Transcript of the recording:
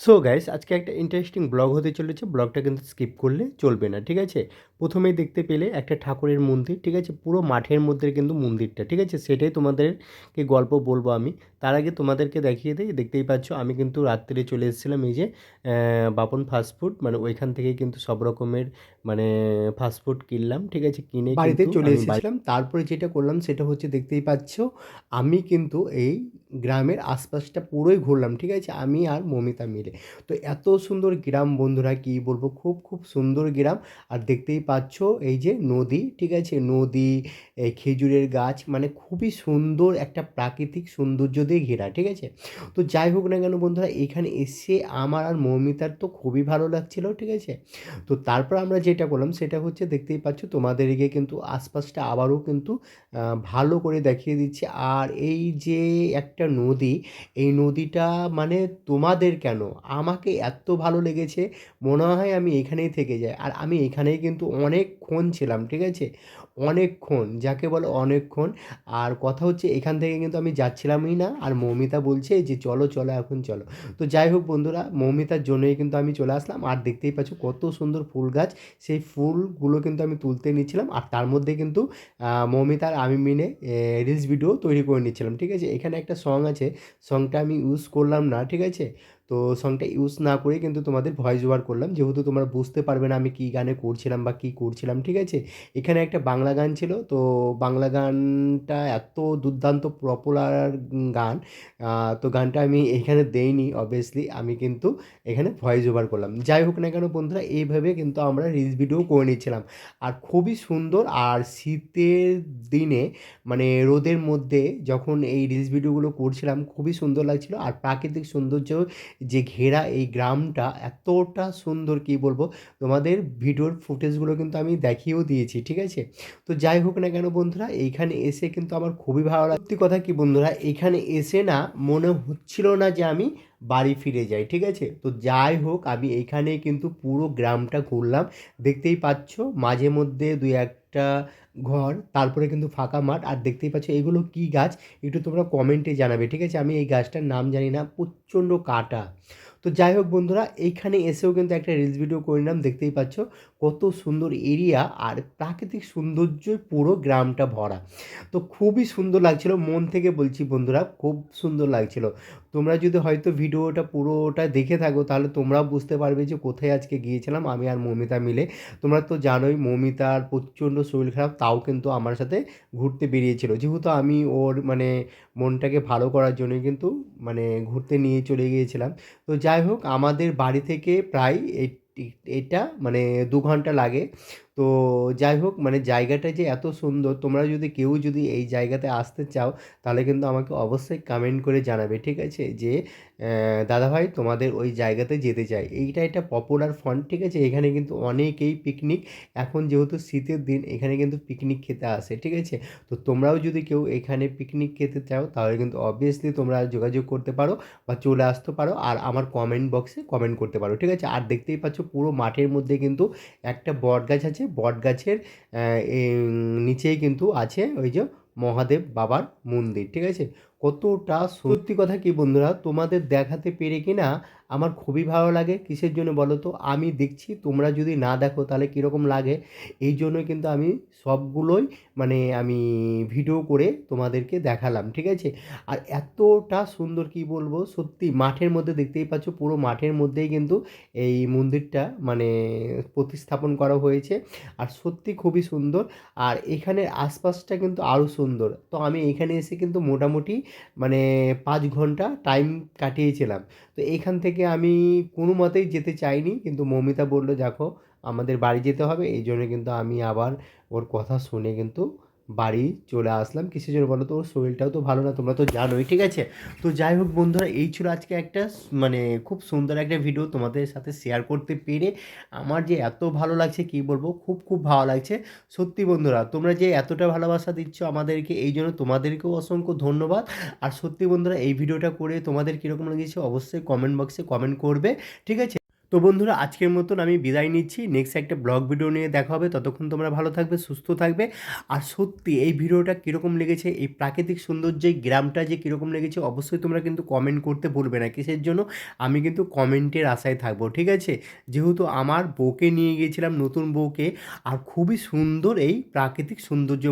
So guys আজকে একটা interesting blog হতে চলেছে। ব্লগটা কিন্তু স্কিপ করলে চলবে না, ঠিক আছে? প্রথমেই দেখতে পেলে একটা ঠাকুরের মন্দির ঠিক আছে? পুরো মাঠের মধ্যে কিন্তু মন্দিরটা ঠিক আছে? সেটাই তোমাদেরকে গল্প বলব আমি। তার আগে তোমাদেরকে দেখিয়ে দিই দেখতেই পাচ্ছ আমি কিন্তু রাত্রে চলে এসেছিলাম এই যে বাপন ফাস্টফুড মানে ওইখান থেকেই কিন্তু সব রকমের মানে ফাস্টফুড কিনলাম ঠিক আছে? কিনে বাড়িতে চলে এসেছিলাম। তারপরে যেটা করলাম সেটা হচ্ছে দেখতেই পাচ্ছ আমি কিন্তু এই গ্রামের আশপাশটা পুরোই ঘুরলাম ঠিক আছে? আমি আর মমিতা মিলে। তো এত সুন্দর গ্রাম বন্ধুরা কি বলব? খুব খুব সুন্দর গ্রাম। আর দেখতেই পাচ্ছ, এই যে নদী, ঠিক আছে? নদী এই খেজুরের গাছ মানে খুবই সুন্দর একটা প্রাকৃতিক সৌন্দর্য দিয়ে ঘেরা, ঠিক আছে? তো যাই হোক না কেন বন্ধুরা, এখানে এসে আমার আর মৌমিতার তো খুবই ভালো লাগছিল, ঠিক আছে? তো তারপর আমরা যেটা করলাম সেটা হচ্ছে দেখতেই পাচ্ছ তোমাদেরকে কিন্তু আশপাশটা আবারও কিন্তু ভালো করে দেখিয়ে দিচ্ছে। আর এই যে একটা নদী, এই নদীটা মানে তোমাদের কেন? আমাকে এত ভালো লেগেছে, মনে হয় আমি এখানেই থেকে যাই। আর আমি এখানেই কিন্তু অনেকক্ষণ ছিলাম, ঠিক আছে? অনেকক্ষণ, যাকে বলে অনেকক্ষণ। আর কথা হচ্ছে এখান থেকে কিন্তু আমি যাচ্ছিলামই না। আর মৌমিতা বলছে যে, চলো চলো, এখন চলো। তো যাই হোক বন্ধুরা, মৌমিতার জন্যই কিন্তু আমি চলে আসলাম। আর দেখতেই পাচ্ছ কত সুন্দর ফুল গাছ। সেই ফুলগুলো কিন্তু আমি তুলতে নিচ্ছিলাম। আর তার মধ্যে কিন্তু মৌমিতার আমি মিলে রিলস ভিডিও তৈরি করে নিচ্ছিলাম, ঠিক আছে? এখানে একটা সং আছে। সংটা আমি ইউজ করলাম না, ঠিক আছে? তো সংটা ইউজ না করে কিন্তু তোমাদের ভয়েস ওভার করলাম। যেহেতু তোমরা বুঝতে পারবে না আমি কী গানে করছিলাম বা কী করছিলাম, ঠিক আছে? এখানে একটা বাংলা গান ছিল, তো বাংলা গানটা এত দুর্দান্ত পপুলার গান তো গানটা আমি এখানে দেইনি অবভিয়াসলি আমি কিন্তু এখানে ভয়েস ওভার করলাম। যাই হোক না কেন বন্ধুরা, এইভাবে কিন্তু আমরা রিলস ভিডিও করে নিচ্ছিলাম। আর খুবই সুন্দর, আর শীতের দিনে মানে রোদের মধ্যে যখন এই রিলস ভিডিওগুলো করছিলাম, খুবই সুন্দর লাগছিল। আর প্রাকৃতিক সৌন্দর্য যে ঘেরা এই গ্রামটা এতটা সুন্দর, কি বলব? তোমাদের ভিডিওর ফুটেজগুলো কিন্তু আমি দেখিয়েও দিয়েছি, ঠিক আছে? তো যাই হোক না কেন বন্ধুরা, এইখানে এসে কিন্তু আমার খুবই ভালো সত্যি কথা কি বন্ধুরা এখানে এসে না মনে হচ্ছিল না যে আমি বাড়ি ফিরে যাই, ঠিক আছে? তো যাই হোক, আমি এইখানে কিন্তু পুরো গ্রামটা ঘুরলাম। দেখতেই পাচ্ছ, মাঝে মধ্যে দুই একটা ঘর, তারপরে কিন্তু ফাঁকা মাঠ, আর দেখতেই পাচ্ছ এগুলো কি গাছ? একটু তোমরা কমেন্টে জানাবে, ঠিক আছে? আমি এই গাছটার নাম জানি না, প্রচণ্ড কাটা। তো যাই হোক বন্ধুরা, এইখানে এসেও কিন্তু একটা রিলস ভিডিও করে নিলাম, দেখতেই পাচ্ছ কত সুন্দর এরিয়া আর প্রাকৃতিক সৌন্দর্যই পুরো গ্রামটা ভরা। তো খুবই সুন্দর লাগছিল, মন থেকে বলছি বন্ধুরা, খুব সুন্দর লাগছিল। তোমরা যদি হয়তো ভিডিওটা পুরোটা দেখে থাকো, তাহলে তোমরাও বুঝতে পারবে যে কোথায় আজকে গিয়েছিলাম আমি আর মৌমিতা মিলে। তোমরা তো জানোই মৌমিতার প্রচণ্ড শরীর খারাপ, তাও কিন্তু আমার সাথে ঘুরতে বেরিয়েছিল। যেহেতু আমি ওর মানে মনটাকে ভালো করার জন্য কিন্তু মানে ঘুরতে নিয়ে চলে গিয়েছিলাম। তো যাই হোক, আমাদের বাড়ি থেকে প্রায় এটা মানে দু ঘণ্টা লাগে। তো যাই হোক মানে জায়গাটা যে এত সুন্দর, তোমরা যদি কেউ যদি এই জায়গাতে আসতে চাও, তাহলে কিন্তু আমাকে অবশ্যই কমেন্ট করে জানাবে, ঠিক আছে? যে দাদাভাই তোমাদের ওই জায়গাতে যেতে চাই। এইটা একটা পপুলার ফন্ট ঠিক আছে? এখানে কিন্তু অনেকেই পিকনিক এখন যেহেতু শীতের দিন, এখানে কিন্তু পিকনিক খেতে আসে, ঠিক আছে? তো তোমরাও যদি কেউ এখানে পিকনিক খেতে চাও, তাহলে কিন্তু অবভিয়াসলি তোমরা যোগাযোগ করতে পারো বা চলে আসতে পারো, আর আমার কমেন্ট বক্সে কমেন্ট করতে পারো, ঠিক আছে? আর দেখতেই পাচ্ছ পুরো মাঠের মধ্যে কিন্তু একটা বট গাছ আছে বট গাছের নিচেই কিন্তু আছে ওই যে মহাদেব বাবার মন্দির ঠিক আছে? কতটা সত্যি কথা কি বন্ধুরা? তোমাদের দেখাতে পেরে কি না আমার খুবই ভালো লাগে। কিসের জন্য বলো তো? আমি দেখছি, তোমরা যদি না দেখো তাহলে কীরকম লাগে? এই জন্য কিন্তু আমি সবগুলোই মানে আমি ভিডিও করে তোমাদেরকে দেখালাম, ঠিক আছে? আর এতটা সুন্দর কি বলব? সত্যি মাঠের মধ্যে দেখতেই পাচ্ছ, পুরো মাঠের মধ্যেই কিন্তু এই মন্দিরটা মানে প্রতিস্থাপন করা হয়েছে। আর সত্যি খুবই সুন্দর। আর এখানের আশপাশটা কিন্তু আরও সুন্দর। তো আমি এখানে এসে কিন্তু মোটামুটি মানে পাঁচ ঘণ্টা টাইম কাটিয়েছিলাম। তো এখান থেকে আমি কোনো মতেই যেতে চাইনি, কিন্তু মৌমিতা বলল, দেখো, আমাদের বাড়ি যেতে হবে। এই জন্য কিন্তু আমি আবার ওর কথা শুনে কিন্তু বাড়ি চলে আসলাম। কিসের জন্য বলো তো? ওর শরীরটাও তো ভালো না, তোমরা তো জানোই, ঠিক আছে? তো যাই হোক বন্ধুরা, এই ছিল আজকে একটা মানে খুব সুন্দর একটা ভিডিও তোমাদের সাথে শেয়ার করতে পেরে। আমার যে এত ভালো লাগছে, কি বলব, খুব খুব ভালো লাগছে। সত্যি বন্ধুরা, তোমরা যে এতটা ভালোবাসা দিচ্ছ আমাদেরকে, এই জন্য তোমাদেরকেও অসংখ্য ধন্যবাদ। আর সত্যি বন্ধুরা, এই ভিডিওটা করে তোমাদের কীরকম লেগেছে, অবশ্যই কমেন্ট বক্সে কমেন্ট করবে, ঠিক আছে? তো বন্ধুরা, আজকের মতন আমি বিদায় নিচ্ছি। নেক্সট একটা ব্লগ ভিডিও নিয়ে দেখা হবে। ততক্ষণ তোমরা ভালো থাকবে, সুস্থ থাকবে। আর সত্যি, এই ভিডিওটা কীরকম লেগেছে, এই প্রাকৃতিক সৌন্দর্য গ্রামটা যে কীরকম লেগেছে, অবশ্যই তোমরা কিন্তু কমেন্ট করতে ভুলবে না। কিসের জন্য? আমি কিন্তু কমেন্টের আশায় থাকব, ঠিক আছে? যেহেতু আমার বউকে নিয়ে গিয়েছিলাম, নতুন বউকে, আর খুবই সুন্দর এই প্রাকৃতিক সৌন্দর্য